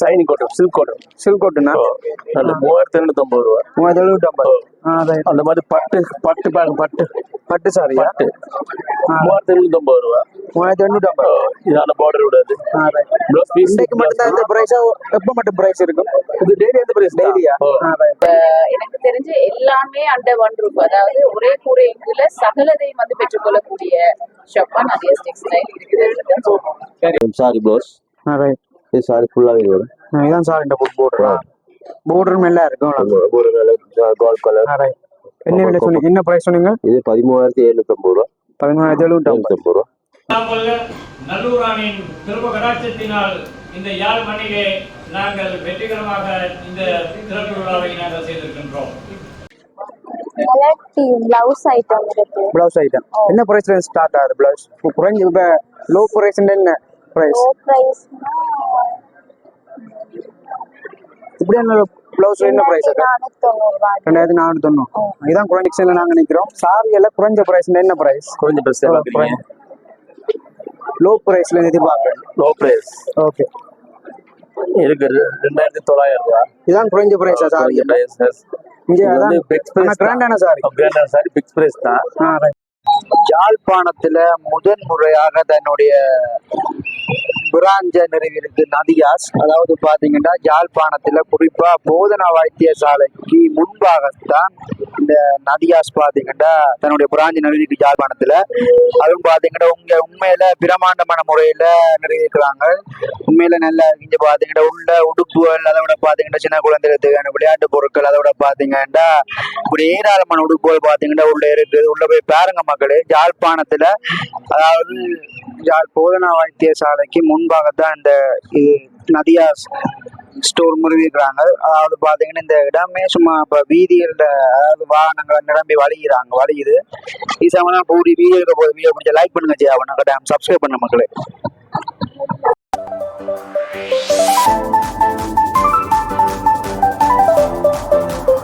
Signing கோட்டம் silk கோட்டம். Silk கோட்டுண்ணா நல்ல மூவாயிரத்தி எண்ணூத்தம்பது ரூபா. மூவாயிரத்தி ரைட் அந்த மாதிரி பட்டு பட்டு பாருங்க பட்டு. பட்டு சாரியா பட்டு. மூவாயிரத்தி எண்ணூத்தம்பது ரூபா. மூவாயிரத்தி எண்ணூற்றி ஐம்பது. இதான பார்டர் விடாது இன்னைக்கு மட்டும் தான் இந்த பிரைஸா எப்போ மட்டும் பிரைஸ் இருக்கும்? இது டெய்லி எந்த பிரைஸ் டெய்லியா எனக்கு தெரிஞ்சு எல்லாமே அண்டர் ஒன் ரூப் அதாவது ஒரே கூரைக்குள்ள சகலதையும் வந்து பெற்றுக்கொள்ளக்கூடிய ஷாப்பா நிறைய டெக்ஸ்டைல் இருக்குது சாரி. ப்ளவுஸ் இது சாரி ஃபுல்லாகவே வரும். இதான் சார் இந்த புக் போடுறா போர்டர் நல்லா இருக்கும். ஒரு கோல்ட் கலர் என்ன விலை சொன்னீங்க என்ன பிரைஸ் சொன்னீங்க? இது பதிமூவாயிரத்தி எழுநூத்தம்பது ரூபா. ஐம்பது எழுநூத்தம்பது. ரூபா. நல்லூரானின் திரும்ப கடாட்சத்தினால் இந்த யாழ் மண்ணிலே நாங்கள் வெற்றிகரமாக இந்த திறப்பு விழாவை நாங்கள் செய்திருக்கின்றோம். பிளவுஸ் ஐட்டம் பிளவுஸ் ஐட்டம் என்ன பிரைஸ்ல ஸ்டார்ட் ஆகுது பிளவுஸ் குறைஞ்ச இப்போ லோ பிரைஸ் என்ன? பிரைஸ் லோ பிரைஸ்னா இப்படியான பிளவுஸ் என்ன பிரைஸ் ரூபாய் ரெண்டாயிரத்தி நானூற்றி தொண்ணூறு இதான் குறைஞ்ச நாங்க நிக்கிறோம். சாரி எல்லாம் குறைஞ்ச பிரைஸ் என்ன பிரைஸ் குறைஞ்ச பிரைஸ் லோ பிரைஸ்ல எதிர்பார்க்குறேன் லோ பிரைஸ் ஓகே இருக்கு ரெண்டாயிரத்தி தொள்ளாயிரம் ரூபா. இதான் குறைஞ்ச பிரைஸா சாரி பிரைஸ் இங்க அதான் பிக்ஸ் பிரைஸ் கிராண்டான சாரி கிராண்டான சாரி பிக்ஸ் பிரைஸ் தான். யாழ்ப்பாணத்துல முதன் முறையாக தன்னுடைய பிராஞ்ச நிறுவியிருக்கு நதியாஸ் அதாவது பாத்தீங்கன்னா யாழ்ப்பாணத்துல குறிப்பா போதனா வைத்தியசாலைக்கு முன்பாகத்தான் இந்த நதியாஸ் பாத்தீங்கன்னா தன்னுடைய பிராஞ்ச நிறுவிக்கு யாழ்ப்பாணத்துல. அதுவும் பாத்தீங்கன்னா உங்க உண்மையில பிரமாண்டமான முறையில நிறுவிக்கிறாங்க உண்மையில நல்ல இங்க பாத்தீங்கன்னா உள்ள உடுப்புகள் அதை விட பாத்தீங்கன்னா சின்ன குழந்தைகளுக்கு விளையாட்டு பொருட்கள் அதை விட பாத்தீங்கன்னா இப்படி ஏராளமான உடுப்புகள் பாத்தீங்கன்னா உள்ள இருக்குது. உள்ள போய் பாருங்க மக்களே யாழ்ப்பாணத்துல அதாவது யாழ் போதனா வைத்தியசாலைக்கு முன்பாகத்தான் இந்த இது நதியா ஸ்டோர் முறிவிக்கிறாங்க அதாவது பார்த்தீங்கன்னா இந்த இடமே சும்மா இப்போ வீதியில் அதாவது வாகனங்கள் நிரம்பி வழிகிறாங்க வழியுது. இது சம்பந்தம் பூரி வீடியோ இருக்க போது வீடியோ பிடிச்ச லைக் பண்ணுங்க ஜெயா. டேம் சப்ஸ்கிரைப் பண்ண மக்களே. நாமல்ல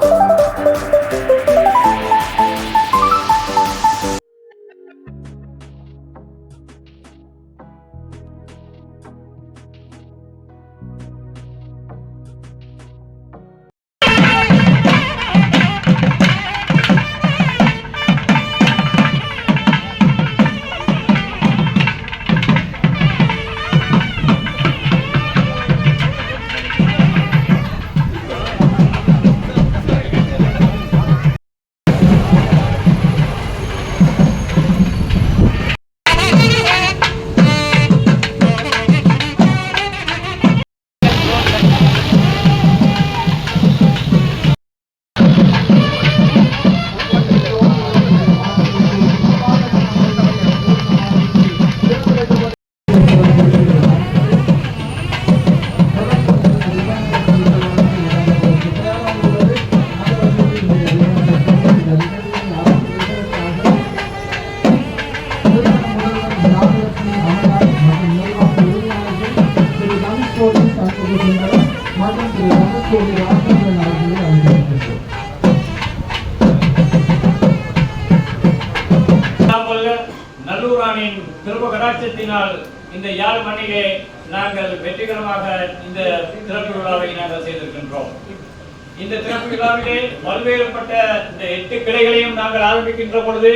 இருக்கின்ற பொழுது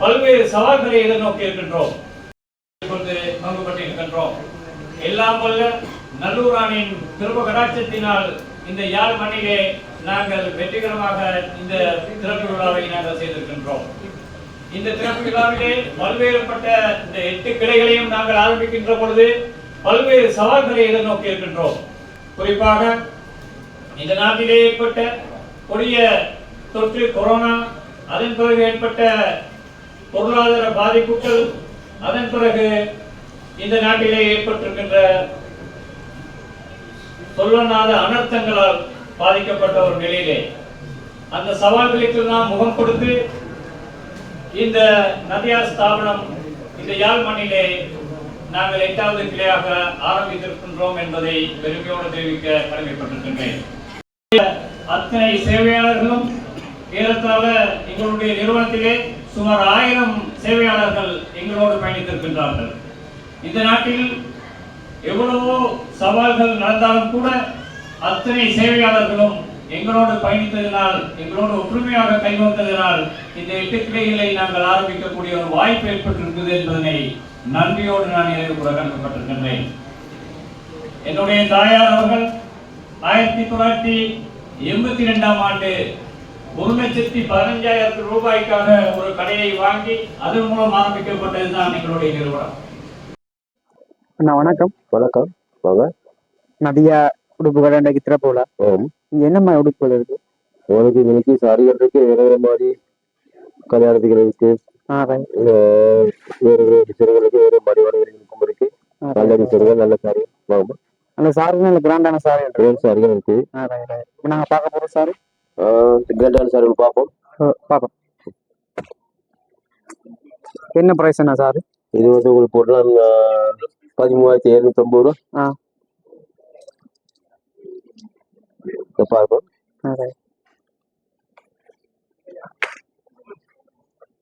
பல்வேறு சவால்களை எதிர்நோக்கி இருக்கின்றோம். கொண்டு பங்குபட்டிருக்கின்றோம் எல்லாம் வல்ல நல்லூரானின் திரும்ப கடாட்சத்தினால் இந்த யாழ் மண்ணிலே நாங்கள் வெற்றிகரமாக இந்த திறப்பு விழாவை நாங்கள் செய்திருக்கின்றோம். இந்த திறப்பு விழாவிலே பல்வேறுபட்ட இந்த எட்டு கிளைகளையும் நாங்கள் ஆரம்பிக்கின்ற பொழுது பல்வேறு சவால்களை எதிர்நோக்கி இருக்கின்றோம். குறிப்பாக இந்த நாட்டிலே ஏற்பட்ட கொடிய தொற்று கொரோனா அதன் பிறகு ஏற்பட்ட பொருளாதார பாதிப்புகள் அதன் பிறகு இந்த நாட்டிலே ஏற்பட்டிருக்கின்ற சொல்லனாத அனர்த்தங்களால் பாதிக்கப்பட்ட ஒரு நிலையிலே அந்த சவால்களுக்கு நாம் முகம் கொடுத்து இந்த நதியா ஸ்தாபனம் இந்த யாழ் மண்ணிலே நாங்கள் எட்டாவது கிளையாக ஆரம்பித்திருக்கின்றோம் என்பதை பெருமையோடு தெரிவிக்க கடமைப்பட்டிருக்கின்றேன். அத்தனை சேவையாளர்களும் ஏறத்தாழ எங்களுடைய நிறுவனத்திலே சுமார் ஆயிரம் சேவையாளர்கள் எங்களோடு பயணித்திருக்கின்றார்கள். இந்த நாட்டில் எவ்வளவோ சவால்கள் நடந்தாலும் கூட அத்தனை சேவையாளர்களும் எங்களோடு பயணித்ததினால் எங்களோடு ஒற்றுமையாக கைவந்ததினால் இந்த எட்டு கிளைகளை நாங்கள் ஆரம்பிக்கக்கூடிய ஒரு வாய்ப்பு ஏற்பட்டிருக்கிறது என்பதனை நன்றியோடு நான் நிறைவு கூற என்னுடைய தாயார் அவர்கள் ஆயிரத்தி தொள்ளாயிரத்தி எண்பத்தி ரெண்டாம் ஆண்டு ஒரு லட்சத்தி பதினஞ்சாயிரம் ரூபாய்க்காக ஒரு கடையை வாங்கி அதன் மூலம் ஆரம்பிக்கப்பட்டதுதான் எங்களுடைய நிறுவனம். அண்ணா வணக்கம். வணக்கம். வாங்க. நதியா உடுப்பு கடை இன்றைக்கு திறப்போல இங்க என்னம்மா உடுப்புகள் இருக்கு? உங்களுக்கு இன்னைக்கு சாரிகள் இருக்கு வேற வேற மாதிரி கல்யாணத்துக்கு இருக்கு வேற வேற டிசைன்களுக்கு வேற மாதிரி வரவேற்கும் இருக்கு. நல்ல டிசைன்கள் நல்ல சாரி வாங்க. அந்த சாரி நல்ல கிராண்டான சாரி சாரிகள் இருக்கு. நாங்கள் பார்க்க போகிற சாரி சாரிகள் பார்ப்போம். பார்ப்போம். என்ன ப்ரைஸ் என்ன சாரி இது வந்து உங்களுக்கு போடலாம் பதிமூவாயிரத்தி எழுநூத்தி ஐம்பது ரூபா. ஆ. இதை ரைட்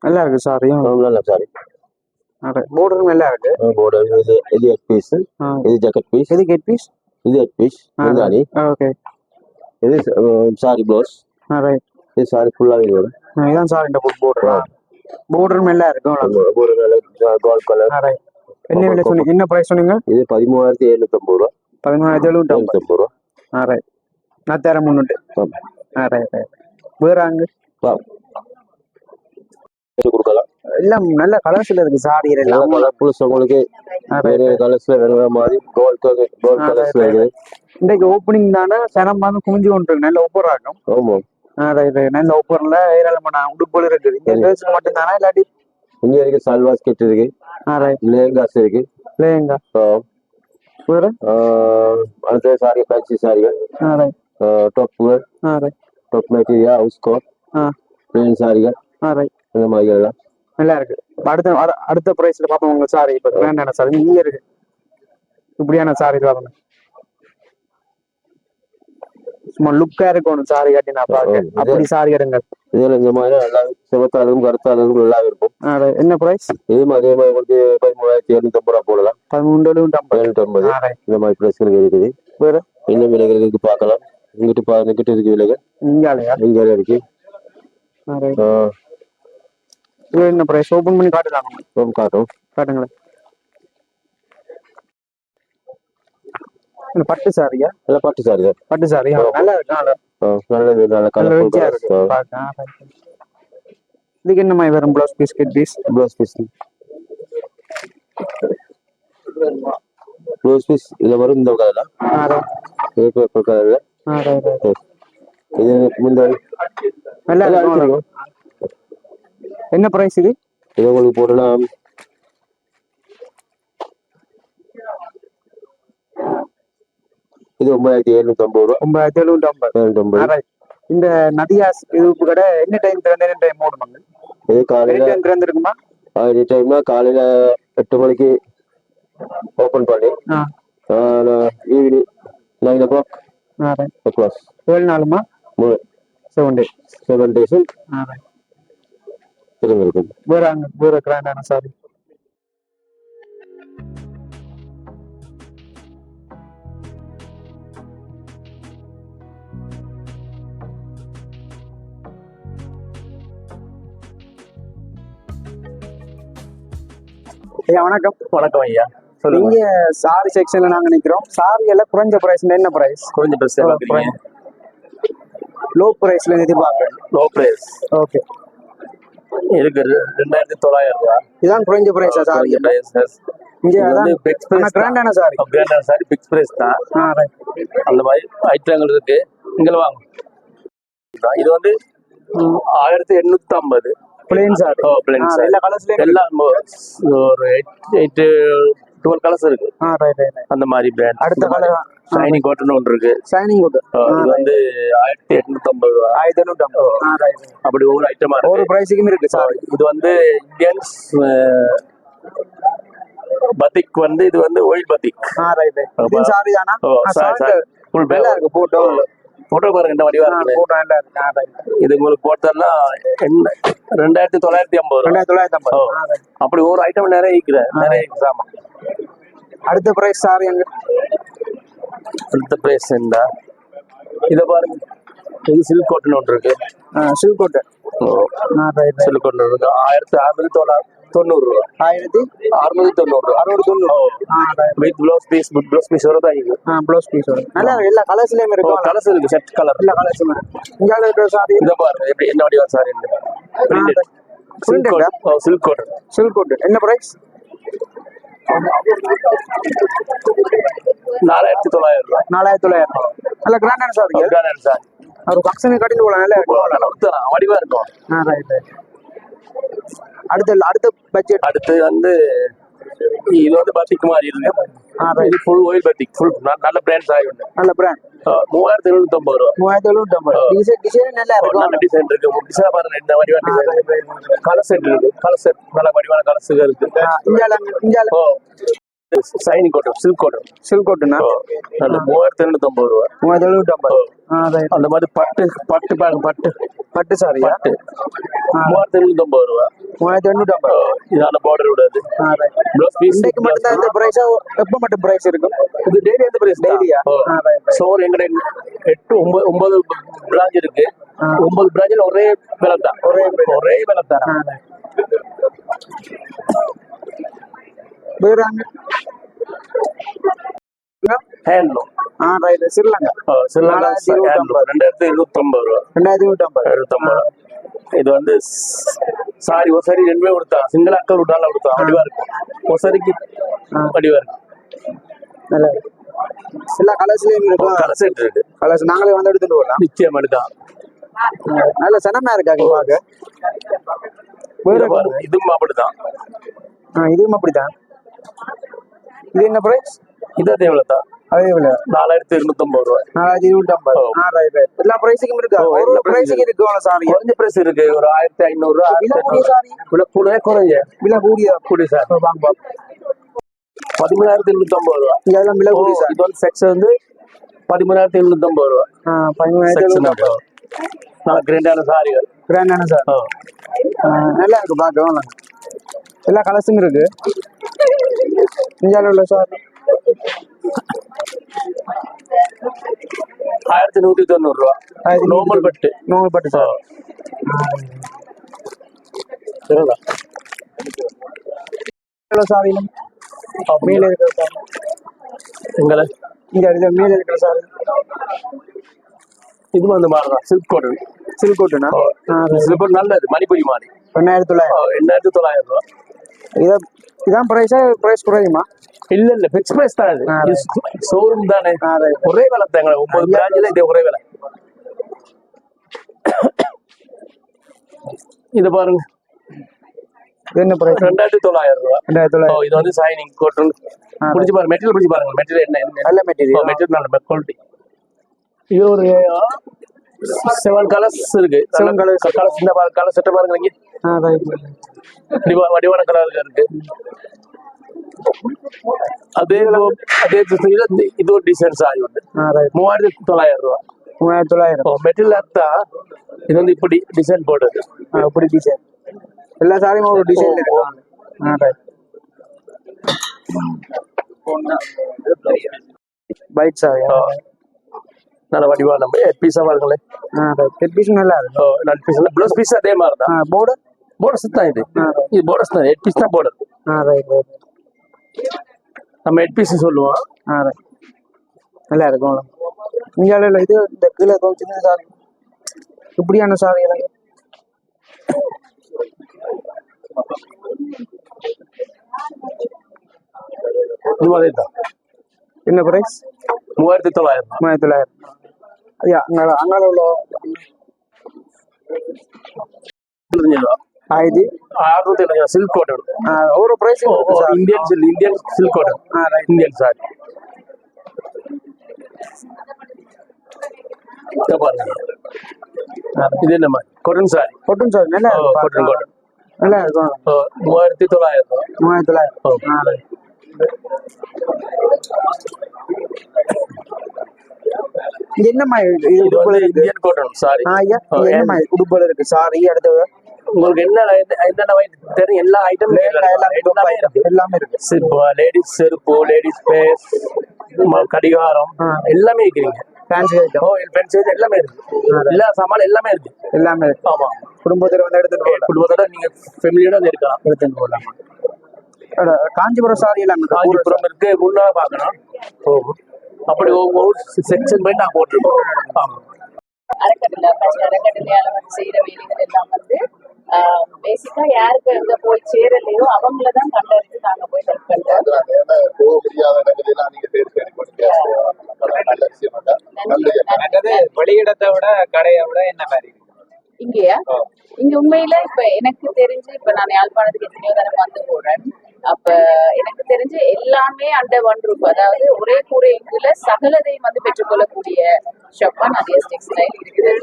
நல்லா இருக்கு ஆ, நல்ல சாரி போர்டரும் நல்லா இருக்கு. போர்டு இது இது எட் பீஸ் இது ஜாக்கெட் பீஸ் எது கெட் பீஸ் இது எட் பீஸ் ஓகே இது சாரி ப்ளவுஸ் ரைட் இது சாரி ஃபுல்லாகவே வரும். இதான் சாரி இந்த போர்டர் போர்டரும் நல்லா இருக்கும். ஒரு கோல்ட் கலர் ரைட் என்ன விலை சொன்னீங்க? என்ன ப்ரைஸ் சொன்னீங்க? இது பதிமூவாயிரத்தி எழுநூத்தி ஐம்பது ரூபா. பதிமூணாயிரத்தி எழுநூற்றி ஐம்பது எழுநூத்தி ஐம்பது ரூபா ஆ ரைட் ஆமா. ஆ ரைட் ரைட் வேற அங்க. இது கொடுக்கலாம். எல்லாம் நல்ல கலர்ஸ்ல இருக்கு சாரி எல்லாம். கலர் புதுசு உங்களுக்கு ஆ, வேற கலர்ஸ்ல வேற மாதிரி கோல்ட் கோல்ட் கலர்ஸ் இன்றைக்கு ஓப்பனிங் தானே சனம் வந்து குமிஞ்சு கொண்டு இருக்கு. நல்ல ஒப்பர் ஆகும். ஆமா. நல்ல ஒப்பர்ல ஏராளமான உடுப்புகள் இருக்குது. இங்க கேர்ள்ஸ்க்கு மட்டும் தானே இல்லாட்டி? இங்க இருக்கு சல்வாஸ் கிட் இருக்கு. லேங்காஸ் இருக்கு. இல்லைங்க ஆ, வேற? அடுத்த சாரி ஃபேன்சி சாரிகள் டாப்புகள் top material house coat plain சாரிகள் இந்த மாதிரி எல்லாம். நல்லா இருக்கு. அடுத்த அட- அடுத்த பிரைஸ்ல பார்ப்போம் உங்க சாரி இப்ப கிராண்டான சாரி. இங்க இருக்கு. இப்படியான சாரி பார்க்கணும் சும்மா லுக்கா இருக்கணும் சாரி கட்டி நான் இது- அப்படி சாரி எடுங்க இதுல இந்த மாதிரி நல்லா சிவத்தாலும் கருத்தாலும் நல்லா இருக்கும். என்ன பிரைஸ் இது மாதிரி உங்களுக்கு பதிமூவாயிரத்தி எழுநூத்தி ஐம்பது ரூபா போடலாம். ஐம்பது எழுநூத்தி ஐம்பது. இந்த மாதிரி பிரச்சனைகள் இருக்குது. வேற? இன்னும் விலைகள் இருக்கு பார்க்கலாம். இங்கிட்டு பா இங்கிட்டு இருக்கு விலைகள். இங்காலையா? இங்க இருக்கு. என்ன பிரைஸ் ஓபன் பண்ணி ரொம்ப காட்டும். காட்டுங்களேன். பட்டு சாரியா நல்ல பட்டு சாரி தான். பட்டு சாரி நல்லா இருக்கு நல்லா ஆ, நல்லது நல்ல கலர் இருக்கு. இதுக்கு என்ன மாதிரி வரும் blouse piece kit piece blouse piece blouse piece இதுல வரும் இந்த கலர்ல இது பேப்பர் கலர்ல இது முந்தாடி நல்லா என்ன பிரைஸ் இது? இது உங்களுக்கு போடலாம். இது ஒன்பதாயிரத்தி எழுநூத்தி ஐம்பது ரூபா. ஒன்பதாயிரத்தி ஐம்பது எழுநூத்தி ஐம்பது Alright. இந்த நதியாஸ் இது கடை என்ன டைம் திறந்து என்ன டைம் மூடுமாங்க இது காலையில திறந்துருக்குமா? எனி டைம்னா காலையில எட்டு மணிக்கு ஓபன் பண்ணி evening nine o'clock o'clock ஏழு நாளுமா? Seven day seven days right திரும்ப இருக்கும் வேற அங்க வேற கிராண்டான சாரி ஐயா வணக்கம். வணக்கம் ஐயா. இங்க சாரி செக்ஷன்ல நாங்க நிக்கிறோம். சாரி எல்லாம் குறைஞ்ச பிரைஸ் என்ன பிரைஸ் குறைஞ்ச பிரைஸ் லோ பிரைஸ்ல எதிர்பார்க்கறேன் லோ பிரைஸ் ஓகே இருக்கு ரெண்டாயிரத்தி தொள்ளாயிரம் ரூபா. இதான் குறைஞ்ச பிரைஸா சாரி? இங்க வந்து பிக்ஸ் பிரைஸ் கிராண்டான சாரி. கிராண்டான சாரி பிக்ஸ் பிரைஸ் தான். அந்த மாதிரி ஐட்டங்கள் இருக்கு. இங்க வாங்க. இது வந்து ஆயிரத்தி எண்ணூத்தி ஐம்பது. பிளேன் சாரி ஓ பிளேன் சாரி எல்லா கலர்ஸ்லயும் எல்லாம் ஒரு எயிட் எயிட் டுவெல் கலர்ஸ் இருக்கு. ஆ ரைட் ரைட் அந்த மாதிரி பிராண்ட் அடுத்த கலர் ஷைனிங் காட்டன் ஒன்று இருக்கு. ஷைனிங் குட் ஓ, இது வந்து ஆயிரத்தி எட்நூத்தி ஐம்பது ரூபா. ஆயிரத்தி எண்ணூற்றி ஐம்பது அப்படி ஒவ்வொரு ஐட்டமா ஒரு இருக்கு பிரைஸுக்கும் இருக்கு சாரி இது வந்து இந்தியன்ஸ் பத்திக் வந்து இது வந்து ஒயில் பத்திக் சாரி தானா? ஃபுல் நல்லா இருக்கு போட்டோ போட்டோ பாருங்க என்ன வடிவா இருக்கு. இது உங்களுக்கு போட்டோம்னா என்ன? ரெண்டாயிரத்தி தொள்ளாயிரத்தி ஐம்பது ரெண்டாயிரத்தி தொள்ளாயிரத்தி ஐம்பது ஓ. அப்படி ஒரு ஐட்டம் நிறைய இருக்கிற நிறைய எக்ஸாம் அடுத்த பிரைஸ் சாரி அங்க அடுத்த பிரைஸ் என்ன இதை பாருங்க. இது சில்க் காட்டன் ஒன்று இருக்கு. Silk coat right silk cotton இருக்கு. ஆயிரத்தி அறுநூத்தி தொள்ளாயிரத்தி தொண்ணூறு ரூபா. ஆயிரத்தி அறுநூத்தி தொண்ணூறு அறுநூறு தொண்ணூறு. With blouse piece with blouse piece வரும் தான் ப்ளவுஸ் பீஸ் வரும். நல்லா. எல்லா கலர்ஸ்லயும் இருக்கும். கலர்ஸ் இருக்கு செட் கலர் எல்லா கலர்ஸும் இங்க இருக்கிற சாரி இதை பாருங்க எப்படி என்ன வடிவா sari silk? Cotton silk coat என்ன பிரைஸ் நாலாயிரத்தி தொள்ளாயிரம் ரூபாய் நாலாயிரத்தி தொள்ளாயிரம் நல்ல கிராண்டான சாரி ஆப்கானியன் சாரி ஒரு ஃபங்க்ஷனுக்கு கட்டிட்டு போகலாம். நல்லா வடிவா இருக்கும். ஆ ரைட் ரைட் அடுத்த அடுத்த பட்ஜெட் அடுத்து வந்து இது வந்து பத்திக் மாதிரி இருக்கு இது ஃபுல் ஒயில் பத்திக் ஃபுல் நல்ல பிராண்ட் சாரி உண்டு நல்ல பிராண்ட் மூவாயிரத்தி எழுநூத்தி ஐம்பது ரூபா. மூவாயிரத்தி எழுநூற்றம்பது டிசைன் டிசைன் நல்லா ஒரு நல்ல இருக்கும் டிசைன் இருக்கு டிசைன் பாருங்க இந்த வடிவான டிசைன் கலர் செட் இருக்கு. கலர் செட் நல்ல வடிவான கலர்ஸ் இருக்கு. ஆ, இந்தியால shining cotton silk cotton silk கோட்டுனா? நல்ல மூவாயிரத்தி எழுநூத்தி ஐம்பது ரூபா. மூவாயிரத்தி ஆ ரைட் அந்த மாதிரி பட்டு பட்டு பாருங்க பட்டு. பட்டு சாரியா பட்டு. மூவாயிரத்தி எழுநூத்தி ஐம்பது ரூபா. மூவாயிரத்தி எண்ணூற்றம்பது இதான பார்டர் விடாது இன்றைக்கு மட்டும் தான் இந்த பிரைஸா எப்போ மட்டும் பிரைஸ் இருக்கும்? இது டெய்லி எந்த பிரைஸ் right. சோர் எங்கட எட்டு ஒன்பது ஒன்பது பிரான்ச் இருக்கு. ஒன்பது பிரான்ச்ல ஒரே விலை தான். ஒரே ஒரே விலை தான். அங்க ஹேண்ட்லூம் ஆ ரைட் ஸ்ரீலங்கா இருநூத்தி ஹேண்ட்லூம் ரெண்டாயிரத்தி இருநூத்தி ஐம்பது ரூபா ரெண்டாயிரத்தி இருபத்தொம்பது. ரூபா இது வந்து சாரி ஒரு சரி ரெண்டுமே கொடுத்தா. சிங்கிள் அக்கல் விட்டாலும் கொடுத்தா. வடிவா இருக்கும் ஒரு சரிக்கு வடிவா இருக்கும் நல்லா இருக்கு. எல்லா கலர்ஸ்லயும் இருக்கும் கலர் செட் இருக்கு கலர்ஸ் நாங்களே வந்து எடுத்துட்டு போகலாம். நிச்சயம் எடுக்கலாம் நல்ல சனமா இருக்காங்க பாருங்க. இதுவும் அப்படிதான். இதுவும் அப்படிதான். இது என்ன பிரைஸ் இது அதே விலை தான் அதே விலை. நாலாயிரத்தி இருநூத்தி ஐம்பது ரூபாய். நாலாயிரத்தி ரைட் ரைட் எல்லா பிரைஸுக்கும் இருக்கா. எல்லா price பிரைஸுக்கு இருக்கு. சாரி குறைஞ்ச பிரைஸ் இருக்கு. ஒரு ஆயிரத்தி ஐநூறு விலை கூடிய கூட குறைஞ்ச விலை கூடிய கூடி சார் வாங்க. பதிமூணாயிரத்தி எழுநூத்தி ஐம்பது ரூபா இங்க எல்லாம் விலை கூடிய சாரி இது வந்து செக்ஷன் வந்து பதிமூணாயிரத்தி எழுநூத்தி ஐம்பது ரூபா ஆ பதிமூணாயிரத்தி நல்ல கிராண்டான சாரிகள் கிராண்டான சார். நல்லா இருக்கு பார்க்க வாங்க. எல்லா கலர்ஸும் இருக்கு. இந்தியாவில் சார். ஆயிரத்தி நூத்தி தொண்ணூறு ரூபா. நார்மல் பட்டு. நோமல் பட்டு சார். சாரி மேல இருக்கிற சார். எங்களை? இங்க இது மேல இருக்கிற சாரி. இது வந்து மாதிரிதான் சில்க் கோட்டன் சில்க் கோட்டுனா சில்க் கோட் நல்லது. மணிப்பொடி மாதிரி. ரெண்டாயிரத்தி தொள்ளாயிரம். எண்ணாயிரத்தி தொள்ளாயிரம் ரூபா. இதை இதான் ப்ரைஸா ப்ரைஸ் குறையுமா? இல்ல இல்ல ஃபிக்ஸ் பிரைஸ் தான் இது ஷோரூம் தானே. ஒரே விலை தாங்க ஒன்பது பிராஞ்சில இதே ஒரே விலை. இது பாருங்க. என்ன ப்ரைஸ் ரெண்டாயிரத்தி தொள்ளாயிரம் ரூபா. ரெண்டாயிரத்தி தொள்ளாயிரம். இது வந்து சைனிங் கோட்டன் ஆ, பிடிச்சி பாருங்க மெட்டீரியல் பிடிச்சி பாருங்க. மெட்டீரியல் என்ன என்ன? நல்ல மெட்டீரியல் மெட்டீரியல் நல்ல குவாலிட்டி இது ஒரு செவன் கலர்ஸ் இருக்கு. Seven colours. கலர்ஸ் இந்த கலர் செட்டை பாருங்க வடிவான கலர் இருக்கு. அதே அதே இது ஒரு டிசைன் சாரி உண்டு. ஆ ரைட் மூவாயிரத்தி தொள்ளாயிரம் ரூபா. மூவாயிரத்தி தொள்ளாயிரம். மெட்டீரியல் அர்த்தா இது வந்து இப்படி டிசைன் போட்டது. ஆ அப்படி டிசைன் எல்லா சாரியும் ஒரு டிசைன் இருக்கு. பைட் சாரி ஆ. நல்ல வடிவா நம்ம பீஸா பாருங்களேன் ஹெட் பீஸ் நல்லா இருக்கு நல்ல பீஸ் ப்ளவுஸ் பீஸ் அதே மாதிரி தான். போர்டர் போர்டர்ஸ் தான் இது. இது போர்டர்ஸ் தான் எட் பீஸ் தான் போர்டர் நம்ம எட் பீஸ் சொல்லுவோம். நல்லா இருக்கும். இந்தியாவில் இது இந்த கீழே சின்ன சாரி இப்படியான சாரி எல்லாம். இது மாதிரி தான். என்ன பிரைஸ் மூவாயிரத்தி தொள்ளாயிரம். மூவாயிரத்தி தொள்ளாயிரம். எழுபது சில்க் கோட்டன் ஆ, ஒரு பிரைஸ் இந்தியன் சில் இந்தியன் சில்க் கோட்டன் ஆ ரைட் இந்தியன் சாரி இதை மாதிரி காட்டன் சாரி கொட்டன் சார் நல்லா பார்க்க. cotton. நல்லா இருக்கும் மூவாயிரத்தி தொள்ளாயிரம் மூவாயிரத்தி தொள்ளாயிரம் ஓ. ஆ ரைட் இது? என்ன மாதிரி இது இது உடுப்புல வந்து இருக்கு. இந்தியன் காட்டன் சாரி ஐயா ஓ, இது என்ன and- மாதிரி உடுப்புல இருக்கு. சாரி அடுத்தது உங்களுக்கு என்ன என்ன- என்னென்ன தெரியும். எல்லா ஐட்டமும் எல்லாமே இருக்கு. எல்லாமே இருக்கு. செருப்பு லேடிஸ் செருப்பு லேடிஸ் பேஸ் கடிகாரம் எல்லாமே இருக்கிறீங்க ஃபேன்சி ஐட்டம் ஓ எல்லாமே இருக்கு. எல்லா சாமான் எல்லாமே இருக்கு. எல்லாமே இருக்கு. ஆமா. குடும்பத்தில் வந்து எடுத்துட்டு குடும்பத்தோட நீங்க ஃபெமிலியோட வந்து இருக்கலாம் எடுத்துட்டு போகலாம். காஞ்சிபுரம் சாரி எல்லாம். காஞ்சிபுரம் இருக்கு. முன்னா பார்க்கணும். போகும் அப்படி ஒவ்வொரு செக்ஷன் போய் நான் போட்டிருக்கோம். ஆமா அறக்கட்டளை ஃபர்ஸ்ட் அறக்கட்டளையால வந்து செய்யற வேலைகள் எல்லாம் வந்து பேசிக்கா யாருக்கு எங்க போய் சேரலையோ அவங்கள தான் கண்டறிஞ்சு நாங்க போய் ஹெல்ப் பண்றோம். போக முடியாத இடங்களெல்லாம் நீங்க போனீங்க நல்ல விஷயம் வெளியிடத்தை விட கடையை விட என்ன மாதிரி? இங்கேயா? இங்க உண்மையில இப்ப எனக்கு தெரிஞ்சு இப்ப நான் யாழ்ப்பாணத்துக்கு எத்தனையோ தரம் வந்து போறேன். அப்ப எனக்கு தெரிஞ்சு எல்லாமே அண்டர் ஒன் ரூப் அதாவது ஒரே கூரைக்குள்ள சகலதையும் வந்து பெற்றுக்கொள்ளக்கூடிய ஷாப்பா நிறைய டெக்ஸ்டைல் இருக்குது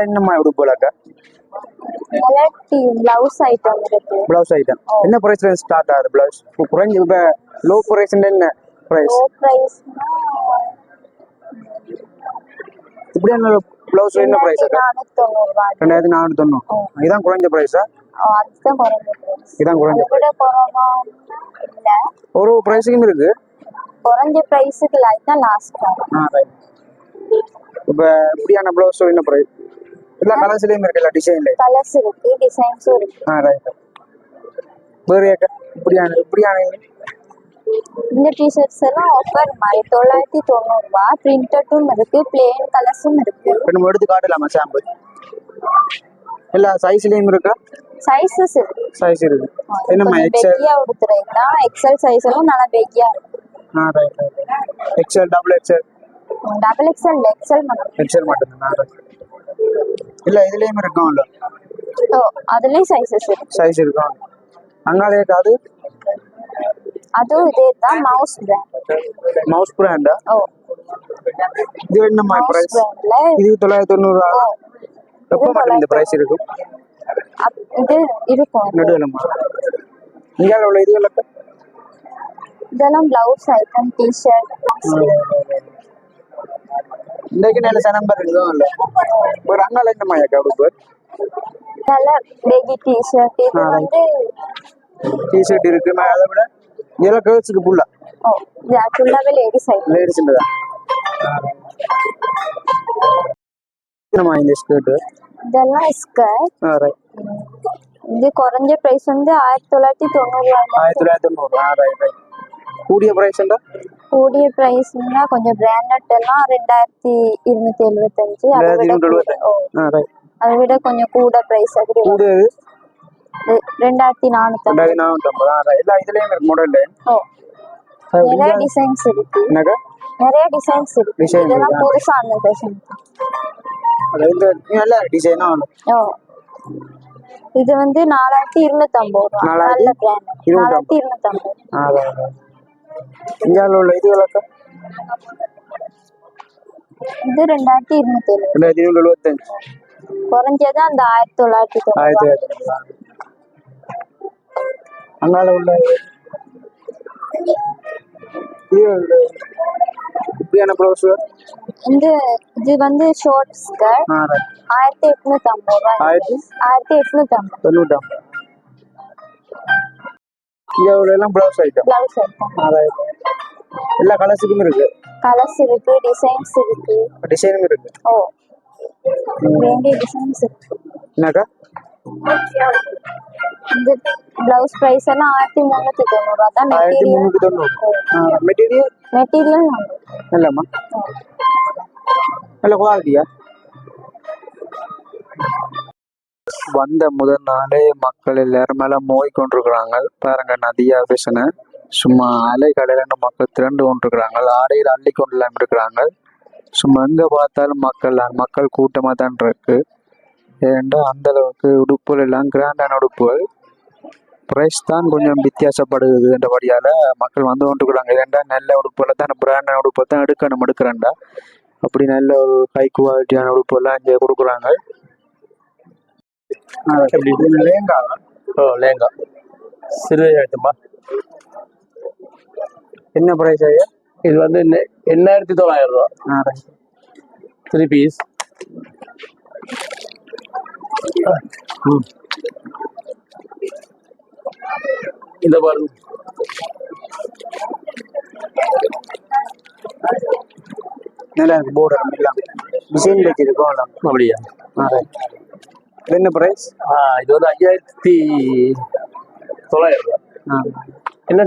என்னம்மா உடுப்புலாக்கா இல்லாட்டி பிளவுஸ் ஐட்டம் பிளவுஸ் ஐட்டம் என்ன ப்ரைஸ்ல ஸ்டார்ட் ஆகுது பிளவுஸ் குறைஞ்ச இப்போ லோ ப்ரைஸ் என்ன ப்ரைஸ் லோ பிரைஸ்னா இப்படியான பிளவுஸ் என்ன ப்ரைஸ் அக்கா நானூத்தி தொண்ணூறு ரெண்டாயிரத்தி இதான் குறைஞ்ச ப்ரைஸா பிரைஸ் இதான் குறைஞ்ச ஒரு ப்ரைஸுக்கும் இருக்கு குறைஞ்ச பிரைஸுக்கு தான் லாஸ்ட் ஆ ரைட் இப்போ இப்படியான பிளவுஸ் என்ன ப்ரைஸ் எல்லா கலர்ஸ்லேயும் இருக்கு எல்லா டிசைன்லேயும் கலர்ஸ் இருக்கு டிசைன்ஸும் இருக்கு. ஆ ரைட் வேறு இப்படியான இப்படியான இந்த டிஷர்ட்ஸ் எல்லாம் ஆஃபர் மாதிரி தொள்ளாயிரத்தி தொண்ணூறு ரூபாய் பிரிண்டட்டும் இருக்கு பிளேன் கலர்ஸும் இருக்கு. நம்ம எடுத்து காட்டலாமா சாம்பிள் எல்லா சைஸ்லேயும் இருக்கா? சைஸஸ் இருக்கு. சைஸ் இருக்கு. என்னம்மா எக்ஸல் பெக்கியா கொடுத்துறீங்கன்னா எக்ஸல் சைஸ் எல்லாம் நல்லா பெக்கியா இருக்கு. ஆ right right XL double XL double XL XL மட்டும். எக்ஸல் மட்டும்தான்? ரைட் இல்லை இதுலேயும் இருக்கும்ல. ஓ அதுலயும் சைஸஸ் இருக்கு. சைஸ் இருக்கும் அங்காலே அது? அதுவும் இதே தான் மவுஸ் பிராண்ட் மவுஸ் பிராண்டா ஓ. இது என்னம்மா ப்ரைஸ் இது தொள்ளாயிரத்தி தொண்ணூறு எப்போ மட்டும் இந்த ப்ரைஸ் இருக்கும் இது இருக்கும். நடுவிலம்மா. இங்கே உள்ள இது இதெல்லாம் பிளவுஸ் ஐட்டம் டிஷர்ட் நல்ல நம்பர் இருக்குதும் இல்லை. ஒரு அங்கால என்னம்மா அக்கா உடுப்பு நல்ல பேகி டிஷர்ட் இது. வந்து டிஷர்ட் இருக்கு. நான் அதை விட இதெல்லாம் கேர்ள்ஸுக்கு ஃபுல்லா ஓ இது ஃபுல்லாவே லேடிஸ் ஐட்டம் லேடிஸ் தான். என்னம்மா இந்த ஸ்கர்ட் இதெல்லாம் ஸ்கர்ட் ரைட் இது குறைஞ்ச பிரைஸ் வந்து ஆயிரத்தி தொள்ளாயிரத்தி தொண்ணூறு ஆயிரத்தி தொள்ளாயிரத்தி தொண்ணூறு. ரைட் ரைட் கூடிய ப்ரைஸ்ண்டா கூடிய பிரைஸ்னா கொஞ்சம் பிராண்டட் எல்லாம் ரெண்டாயிரத்தி இருநூத்தி எழுபத்தஞ்சு அதை விட கொஞ்சம் கூட பிரைஸ் அப்படி ரெண்டாயிரத்தி நானூத்தி ரெண்டாயிரத்தி ரைட் எல்லா இதுலேயும் இருக்கு மாடல் ஓ. நிறைய டிசைன்ஸ் இருக்கு. நிறைய டிசைன்ஸ் இருக்கு. இதெல்லாம்? புதுசா அந்த ஃபேஷன் நல்ல ஆகணும் ஓ. இது வந்து நாலாயிரத்தி இருநூத்தி ஐம்பது ரூபா நல்ல பிராண்ட் நாலாயிரத்தி இருநூத்தி ஐம்பது இந்தியாவில் உள்ள இது எவ்வளோக்கா இது ரெண்டாயிரத்தி இருநூத்தி ரெண்டாயிரத்தி எழுபத்தஞ்சு குறைஞ்சது அந்த ஆயிரத்தி தொள்ளாயிரத்தி ஆயிரத்தி தொள்ளாயிரத்தி உள்ள இது உள்ள இப்படியான ப்ளவுஸ் இந்த இது வந்து ஷார்ட் ஸ்கர்ட் ஆயிரத்தி எட்நூத்தி ஐம்பது ரூபாய் ஆயிரத்தி எட்நூத்தி ஐம்பது. தொண்ணூற்றாம் இங்கே உள்ள எல்லாம் ப்ளவுஸ் ஐட்டம் பிளவுஸ் ஐட்டம் எல்லா கலர்ஸுக்கும் இருக்கு. கலர்ஸ் இருக்கு டிசைன்ஸ் இருக்கு. டிசைனும் இருக்கு. ஓ. வேண்டிய டிசைன்ஸ் இருக்கு. என்னக்கா? இந்த பிளவுஸ் பிரைஸ் எல்லாம் ஆயிரத்தி முந்நூத்தி தொண்ணூறு ரூபா தான் ஆயிரத்தி முந்நூற்றி தொண்ணூறு. மெட்டீரியல் மெட்டீரியல் இல்லைம்மா நல்ல குவாலிட்டியா வந்த முதல் நாளே மக்கள் எல்லாரும் மேல மோய் கொண்டிருக்கிறாங்க. பாருங்க நதியா பேசுன சும்மா அலை கடலன்னு மக்கள் திரண்டு கொண்டிருக்கிறாங்க. ஆடையில் அள்ளி கொண்டு இல்லாமல் இருக்கிறாங்க. சும்மா எங்க பார்த்தாலும் மக்கள் மக்கள் கூட்டமா தான் இருக்கு. ஏன்டா அந்த அளவுக்கு உடுப்புகள் எல்லாம் கிராண்டான உடுப்புகள். ப்ரைஸ் தான் கொஞ்சம் வித்தியாசப்படுதுன்றபடியால மக்கள் வந்து கொண்டுக்கிறாங்க ஏன்டா நல்ல உடுப்புல தான் பிராண்டான உடுப்பை தான் எடுக்கணும் எடுக்கிறேன்டா. அப்படி நல்ல ஒரு ஹை குவாலிட்டியான உடுப்பெல்லாம் இங்கே கொடுக்குறாங்க. எப்படி லேங்கா? ஓ லேங்கா. சிறு ஐட்டமா என்ன ப்ரைஸ் ஐயா இது வந்து எண்ண- எண்ணாயிரத்தி தொள்ளாயிரம் ரூபா. த்ரீ பீஸ் இந்த பாருங்க. நல்லா இருக்கு போர்டு எல்லாம். டிசைன் வச்சிருக்கோம் அப்படியா? என்ன ப்ரைஸ் இது வந்து ஐயாயிரத்தி தொள்ளாயிரம் ரூபா என்ன